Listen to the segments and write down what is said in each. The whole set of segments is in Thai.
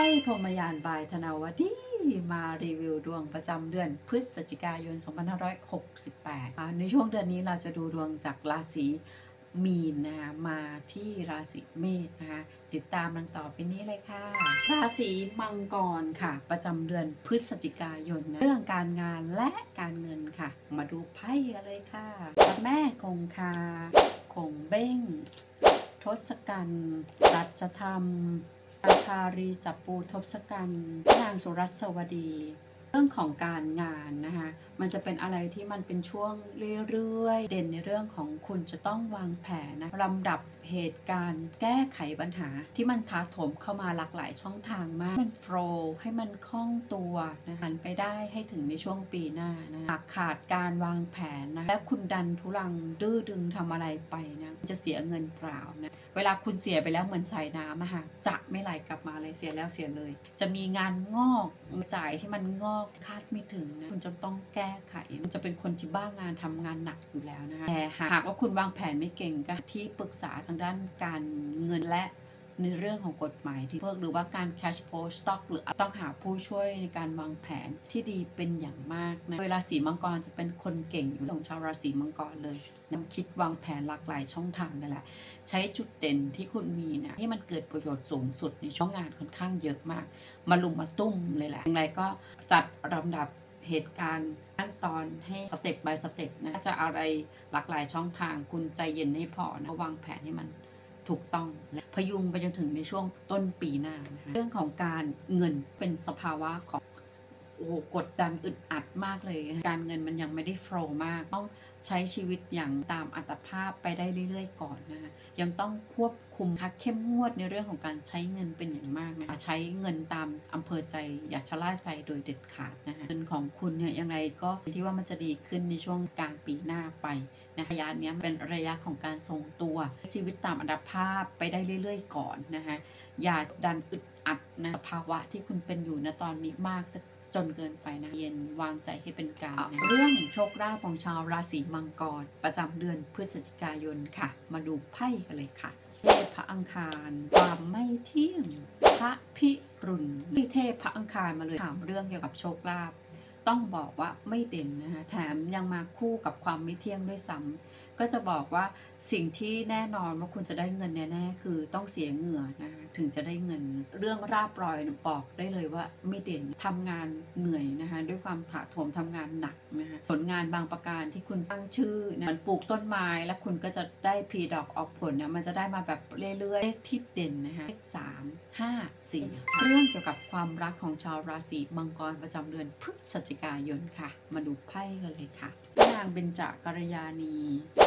พ่พรมยานบายธนาวดีมารีวิวดวงประจำเดือนพฤศจิกายน 2568 ในช่วงเดือนนี้เราจะดูดวงจากราศีมีนนะคะมาที่ราศีเมษนะคะติดตามดังต่อไปนี้เลยค่ะ ราศีมังกรค่ะ ประจำเดือนพฤศจิกายนนะเรื่องการงานและการเงินค่ะ มาดูไพ่กันเลยค่ะพระแม่คงคาคงเบ้ง ทศกัณฐ์รัชธรรม อาคารีจับปูทบสกันนางสุรัสวดี เรื่องของการงานนะคะ มันจะเป็นอะไรที่มันเป็นช่วงเรื่อยๆ เด่นในเรื่องของคุณจะต้องวางแผนนะลำดับ เหตุการณ์แก้ไขปัญหาที่มันท้าโถมเข้ามาหลากหลายช่องทางมาก มันโฟล์ให้มันคล่องตัวนะหันไปได้ให้ถึงในช่วงปีหน้านะหากขาดการวางแผนนะและคุณดันทุรังดื้อดึงทำอะไรไปนะจะเสียเงินเปล่านะเวลาคุณเสียไปแล้วเหมือนใสายน้ำอะค่ะจะไม่ไหลกลับมาเลยเสียแล้วเสียเลย จะมีงานงอกจ่ายที่มันงอกคาดไม่ถึงนะคุณจะต้องแก้ไขมันจะเป็นคนที่บ้างานทำงานหนักอยู่แล้วนะคะแต่หากว่าคุณวางแผนไม่เก่งก็ที่ปรึกษาทางด้านการเงินและในเรื่องของกฎหมายที่เพิกหรือว่าการ cash flow stock หรือต้องหาผู้ช่วยในการวางแผนที่ดีเป็นอย่างมากนะเวลาสีมังกรจะเป็นคนเก่งอยู่ของชาวราศีมังกรเลยนำคิดวางแผนหลากหลายช่องทางนั่นแหละ ใช้จุดเด่นที่คุณมีนี่ยให้มันเกิดประโยชน์สูงสุดในช่องงานค่อนข้างเยอะมาก มาลุมมาตุ้มเลยแหละอย่างไรก็จัดลำดับ เหตุการณ์ขั้นตอนให้สเต็ป by สเต็ปนะจะอะไรหลากหลายช่องทางคุณใจเย็นให้พอนะวางแผนให้มันถูกต้องและพยุงไปจนถึงในช่วงต้นปีหน้านะคะเรื่องของการเงินเป็นสภาวะของโอ้โหกดดันอึดอัดมากเลย การเงินมันยังไม่ได้โฟล์มาก ต้องใช้ชีวิตอย่างตามอัตภาพไปได้เรื่อยๆ ก่อนนะคะยังต้องควบคุมทักเข้มงวดในเรื่องของการใช้เงินเป็นอย่างมาก ใช้เงินตามอำเภอใจ อย่าชะล่าใจโดยเด็ดขาดนะคะเงินของคุณเนี่ยยังไงก็ที่ว่ามันจะดีขึ้นในช่วงกลางปีหน้าไปนะคะระยะนี้เป็นระยะของการทรงตัว ชีวิตตามอัตภาพไปได้เรื่อยๆ ก่อนนะคะอย่าดันอึดอัดนะภาวะที่คุณเป็นอยู่นตอนนี้มากสัก จนเกินไปนะเย็นวางใจให้เป็นกลางนะเรื่องโชคลาภของชาวราศีมังกร ประจำเดือนพฤศจิกายนค่ะ มาดูไพ่กันเลยค่ะเทพพระอังคารความไม่เที่ยงพระพิรุณที่เทพพระอังคารมาเลยถามเรื่องเกี่ยวกับโชคลาภต้องบอกว่าไม่เด่นนะคะแถมยังมาคู่กับความไม่เที่ยงด้วยซ้ำก็จะบอกว่าสิ่งที่แน่นอนว่าคุณจะได้เงินแน่ๆคือต้องเสียเหงื่อนะคะถึงจะได้เงิน เรื่องราบรอยบอกได้เลยว่าไม่เด่นทำงานเหนื่อยนะคะด้วยความถาโถมทำงานหนักนะคะผลงานบางประการที่คุณสร้างชื่อเนี่ยมันปลูกต้นไม้แล้วคุณก็จะได้พีดอกออกผลเนี่ยมันจะได้มาแบบเรื่อยๆเลขที่เด่นนะคะเลขสามห้าสี่เรื่องเกี่ยวกับความรักของชาวราศีมังกรประจำเดือนพฤศจิกายนค่ะ มาดูไพ่กันเลยค่ะ นางเบญจกรยาณี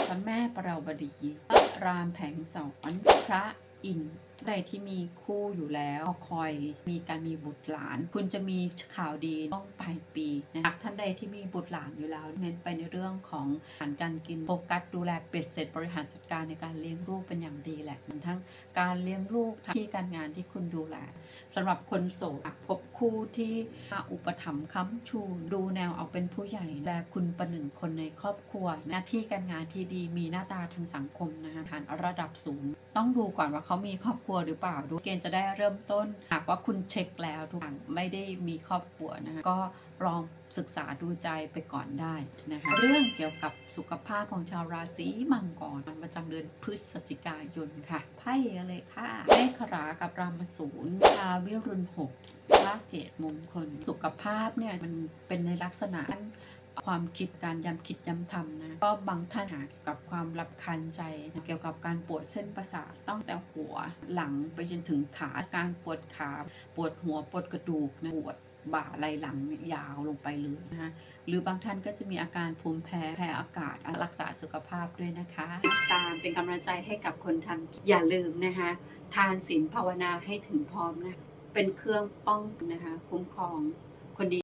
พระแม่ปราวดี พระรามแผงสอน พระ อินทร์ใดที่มีคู่อยู่แล้วคอยมีการมีบุตรหลาน คุณจะมีข่าวดีต้องปลายปีนะหากท่านใดที่มีบุตรหลานอยู่แล้วเน้นไปในเรื่องของอาหารการกินโฟกัสดูแลเป็ดเสร็จบริหารจัดการในการเลี้ยงลูกเป็นอย่างดีแหละทั้งการเลี้ยงลูกที่การงานที่คุณดูแลสำหรับคนโสดพบคู่ที่มาอุปถัมภ์ค้ำชูดูแนวเอาเป็นผู้ใหญ่และคุณประหนึ่งคนในครอบครัว หน้าที่การงานที่ดีมีหน้าตาทางสังคมนะคะฐานระดับสูง ต้องดูก่อนว่าเขาามีครอบครัวหรือเปล่าดูเกณฑ์จะได้เริ่มต้น หากว่าคุณเช็คแล้วทุกอย่างไม่ได้มีครอบครัวนะคะก็ลองศึกษาดูใจไปก่อนได้นะคะเรื่องเกี่ยวกับสุขภาพของชาวราศีมังกรประจำเดือนพฤศจิกายนค่ะไพ่กันเลยค่ะเมฆรากับรามสูรชาวิรุณหกพระเกตมงคล สุขภาพเนี่ยมันเป็นในลักษณะ ความคิดการย้ำคิดย้ำทำนะก็บางท่านหาเกี่ยวกับความรับคันใจนะเกี่ยวกับการปวดเส้นประสาทตั้งแต่หัวหลังไปจนถึงขาการปวดขา ปวดหัวปวดกระดูกนะปวดบ่าไหล่หลังยาวลงไปเลยนะคะหรือบางท่านก็จะมีอาการภูมิแพ้แพ้อากาศรักษาสุขภาพด้วยนะคะ ตามเป็นกำลังใจให้กับคนทำอย่าลืมนะคะทานศีลภาวนาให้ถึงพร้อมนะเป็นเครื่องป้องนะคะคุ้มครอง